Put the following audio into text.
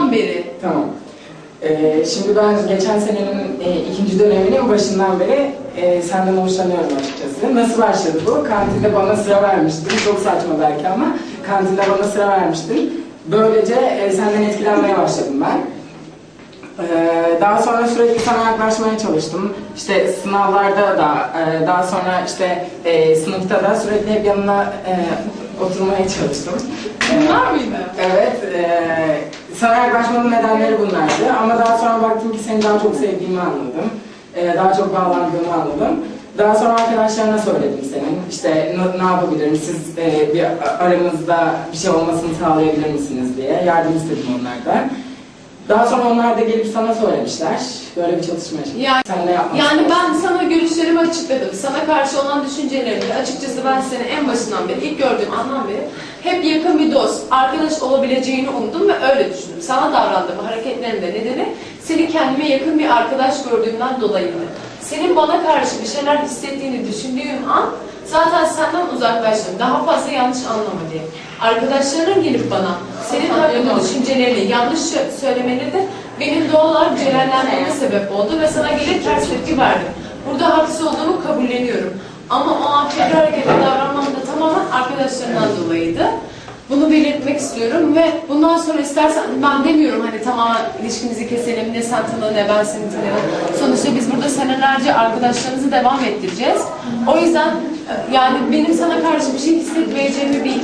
başından beri. Tamam. Ee, şimdi ben geçen senenin e, ikinci döneminin başından beri e, senden hoşlanıyorum açıkçası. Nasıl başladı bu? Kantinde bana sıra vermiştin. Çok saçma belki ama kantinde bana sıra vermiştin. Böylece e, senden etkilenmeye başladım ben. Ee, daha sonra sürekli sana yaklaşmaya çalıştım. İşte sınavlarda da, e, daha sonra işte e, sınıfta da sürekli hep yanına e, oturmaya çalıştım. Bunlar mıydı? Evet, eee sana yaklaşmanın nedenleri bunlardı. Ama daha sonra baktım ki seni daha çok sevdiğimi anladım. Eee, daha çok bağlandığımı anladım. Daha sonra arkadaşlarına söyledim senin. İşte ne, ne yapabilirim, siz eee, bir a- aranızda bir şey olmasını sağlayabilir misiniz diye yardım istedim onlardan. Daha sonra onlar da gelip sana söylemişler. Böyle bir çalışma yaşadık. Yani, Sen ne yapmak yani ben görüşlerimi açıkladım. Sana karşı olan düşüncelerimi açıkçası ben seni en başından beri, ilk gördüğüm andan beri hep yakın bir dost, arkadaş olabileceğini umdum ve öyle düşündüm. Sana davrandığım hareketlerimin de nedeni seni kendime yakın bir arkadaş gördüğümden dolayıydı. Senin bana karşı bir şeyler hissettiğini düşündüğüm an zaten senden uzaklaştım. Daha fazla yanlış anlama diye. Arkadaşların gelip bana senin hakkında düşüncelerini yanlış sö- söylemeleri de benim doğal olarak celallenmeme sebep oldu ve sana gelip ters tepki verdim. Burada haksız olduğumu kabulleniyorum. Ama o an fevri harekete davranmam da tamamen arkadaşlarından dolayıydı. Bunu belirtmek istiyorum ve bundan sonra istersen ben demiyorum hani tamamen ilişkimizi keselim ne sen tanı ne ben seni tanıyorum. Sonuçta biz burada senelerce arkadaşlarımızı devam ettireceğiz. O yüzden e, yani benim sana karşı bir şey hissetmeyeceğimi bir